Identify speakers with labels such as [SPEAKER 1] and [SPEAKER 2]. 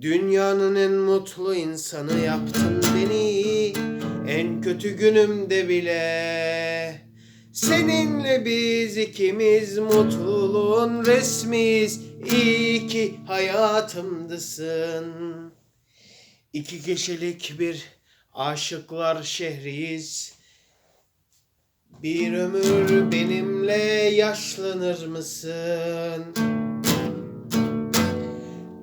[SPEAKER 1] Dünyanın en mutlu insanı yaptın beni. En kötü günümde bile. Seninle biz ikimiz mutluluğun resmiyiz. İyi ki hayatımdasın. İki kişilik bir aşıklar şehriyiz. Bir ömür benimle yaşlanır mısın?